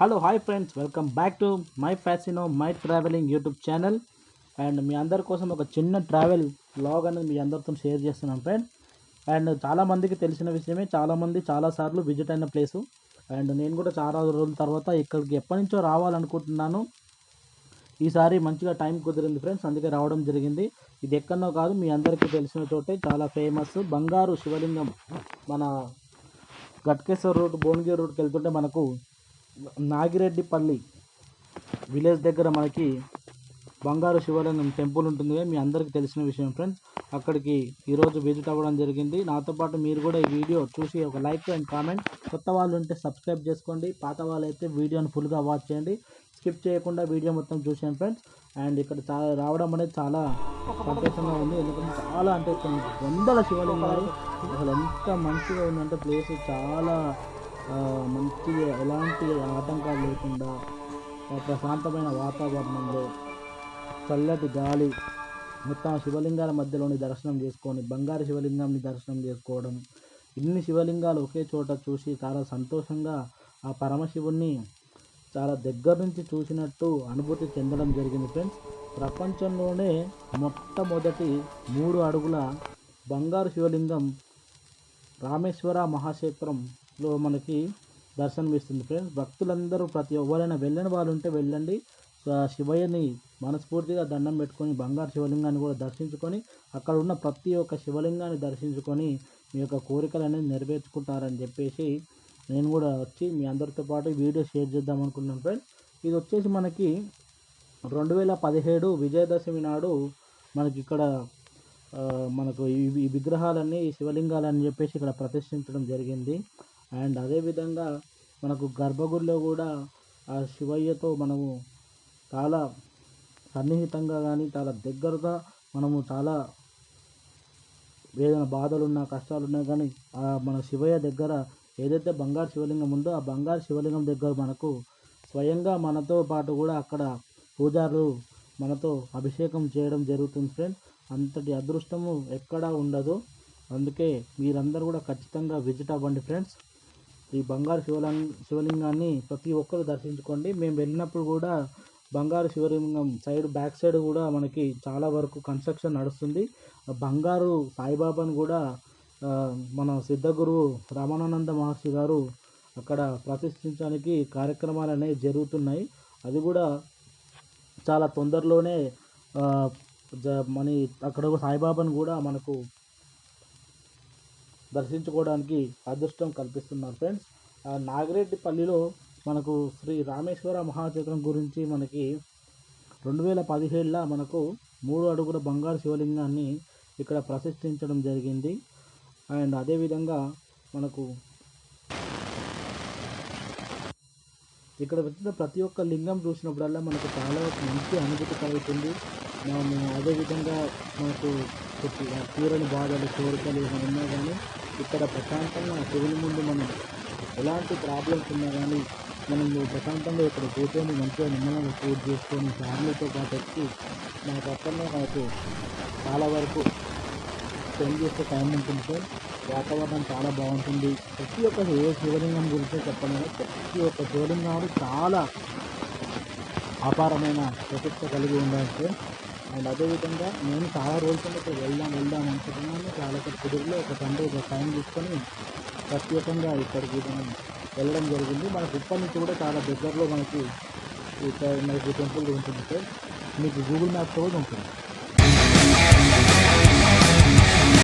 Hello hi friends welcome back to my Fascino my travelling YouTube channel and మీ అందరి కోసం ఒక చిన్న travel blog అనేది మీ అందరితో షేర్ చేస్తున్నాను ఫ్రెండ్ అండ్ చాలామందికి తెలిసిన విషయమే చాలామంది చాలాసార్లు విజిట్ అయిన ప్లేసు అండ్ నేను కూడా చాలా రోజుల తర్వాత ఇక్కడికి ఎప్పటి నుంచో రావాలనుకుంటున్నాను. ఈసారి మంచిగా టైం కుదిరింది ఫ్రెండ్స్ అందుకే రావడం జరిగింది. ఇది ఎక్కడో కాదు మీ అందరికీ తెలిసిన చోటే. చాలా ఫేమస్ బంగారు శివలింగం మన గట్కేశ్వర్ రూట్ భువనగిరి రూట్కి వెళ్తుంటే మనకు నాగిరెడ్డిపల్లి విలేజ్ దగ్గర మనకి బంగారు శివలింగం టెంపుల్ ఉంటుంది మీ అందరికీ తెలిసిన విషయం ఫ్రెండ్స్ అక్కడికి ఈరోజు విజిట్ అవ్వడం జరిగింది. నాతో పాటు మీరు కూడా ఈ వీడియో చూసి ఒక లైక్ అండ్ కామెంట్ కొత్త వాళ్ళు ఉంటే సబ్స్క్రైబ్ చేసుకోండి. పాత వాళ్ళు అయితే వీడియోని ఫుల్గా వాచ్ చేయండి. స్కిప్ చేయకుండా వీడియో మొత్తం చూసాను ఫ్రెండ్స్ అండ్ ఇక్కడ చాలా రావడం అనేది చాలా సంతోషంగా ఉంది. ఎందుకంటే చాలా అంటే కొన్ని వందల శివలింగాలు అసలు ఎంత మంచిగా ఉందంటే ప్లేస్ చాలా మంచిగా ఎలాంటి ఆటంకాలు లేకుండా ప్రశాంతమైన వాతావరణంలో చల్లటి గాలి మొత్తం శివలింగాల మధ్యలోని దర్శనం చేసుకొని బంగారు శివలింగాన్ని దర్శనం చేసుకోవడం ఇన్ని శివలింగాలు ఒకే చోట చూసి చాలా సంతోషంగా ఆ పరమశివుణ్ణి చాలా దగ్గర నుంచి చూసినట్టు అనుభూతి చెందడం జరిగింది ఫ్రెండ్స్. ప్రపంచంలోనే మొట్టమొదటి మూడు అడుగుల బంగారు శివలింగం రామేశ్వర మహాక్షేత్రం లో మనకి దర్శనమిస్తుంది ఫ్రెండ్స్. భక్తులందరూ ప్రతి ఎవరైనా వెళ్ళని వాళ్ళు ఉంటే వెళ్ళండి. ఆ శివయ్యని మనస్ఫూర్తిగా దండం పెట్టుకొని బంగారు శివలింగాన్ని కూడా దర్శించుకొని అక్కడ ఉన్న ప్రతి ఒక్క శివలింగాన్ని దర్శించుకొని మీ యొక్క కోరికలు అనేది నెరవేర్చుకుంటారని చెప్పేసి నేను కూడా వచ్చి మీ అందరితో పాటు వీడియో షేర్ చేద్దాం అనుకున్నాను ఫ్రెండ్స్. ఇది వచ్చేసి మనకి రెండు వేల పదిహేడు విజయదశమి నాడు మనకి ఇక్కడ మనకు ఈ ఈ విగ్రహాలన్నీ శివలింగాలని చెప్పేసి ఇక్కడ ప్రతిష్ఠించడం జరిగింది. అండ్ అదేవిధంగా మనకు గర్భగుడిలో కూడా ఆ శివయ్యతో మనము చాలా సన్నిహితంగా కానీ చాలా దగ్గరగా మనము చాలా ఏదైనా బాధలున్నా కష్టాలున్నా కానీ ఆ మన శివయ్య దగ్గర ఏదైతే బంగారు శివలింగం ఉందో ఆ బంగారు శివలింగం దగ్గర మనకు స్వయంగా మనతో పాటు కూడా అక్కడ పూజారులు మనతో అభిషేకం చేయడం జరుగుతుంది ఫ్రెండ్స్ అంతటి అదృష్టము ఎక్కడా ఉండదు. అందుకే మీరందరూ కూడా ఖచ్చితంగా విజిట్ అవ్వండి ఫ్రెండ్స్. ఈ బంగారు శివలింగ శివలింగాన్ని ప్రతి ఒక్కరు దర్శించుకోండి. మేము వెళ్ళినప్పుడు కూడా బంగారు శివలింగం సైడ్ బ్యాక్ సైడ్ కూడా మనకి చాలా వరకు కన్స్ట్రక్షన్ నడుస్తుంది. బంగారు సాయిబాబాను కూడా మన సిద్ధగురువు రమణానంద మహర్షి గారు అక్కడ ప్రతిష్ఠించడానికి కార్యక్రమాలు అనేవి జరుగుతున్నాయి. అది కూడా చాలా తొందరలోనే జ- మన అక్కడ సాయిబాబాను కూడా మనకు దర్శించుకోవడానికి అదృష్టం కల్పిస్తున్నారు ఫ్రెండ్స్. ఆ నాగిరెడ్డిపల్లిలో మనకు శ్రీ రామేశ్వర మహాక్షేత్రం గురించి మనకి రెండు వేల పదిహేడులో మనకు మూడు అడుగుల బంగారు శివలింగాన్ని ఇక్కడ ప్రతిష్ఠించడం జరిగింది. అండ్ అదేవిధంగా మనకు ఇక్కడ వచ్చిన ప్రతి ఒక్క లింగం చూసినప్పుడల్లా మనకు చాలా మంచి అనుభూతి కలుగుతుంది. మేము అదేవిధంగా మాకు తీరని బాధలు కోరికలు ఏమైనా ఉన్నా కానీ ఇక్కడ ప్రశాంతంగా శివుని ముందు మనం ఎలాంటి ప్రాబ్లమ్స్ ఉన్నా కానీ మనం ప్రశాంతంగా ఇక్కడ కూర్చొని మంచిగా నిమ్మలంగా పూజ చేసుకొని ఫ్యామిలీతో పాటు వచ్చి నాకు అక్కడనే నాకు చాలా వరకు స్పెండ్ చేసే టైం ఉంటుంది సార్. వాతావరణం చాలా బాగుంటుంది. ప్రతి ఒక్క ఏ శివలింగం గురించే చెప్పలేదు ప్రతి ఒక్క శివలింగాలు చాలా అపారమైన ప్రతిష్ట కలిగి ఉండాలి సార్. అండ్ అదేవిధంగా నేను చాలా రోజుల కింద ఇక్కడ వెళ్దాం వెళ్దాం అనుకుంటున్నాను. చాలా కుదురులో కుదిరిలో ఒక సండే ఒక టైం తీసుకొని ప్రత్యేకంగా ఇక్కడికి మనం వెళ్ళడం జరిగింది. మన ఇప్పటి నుంచి కూడా చాలా దగ్గరలో మనకి ఇక్కడ మనకి టెంపుల్ ఉంటుంది సార్ మీకు గూగుల్ మ్యాప్స్ కూడా ఉంటుంది.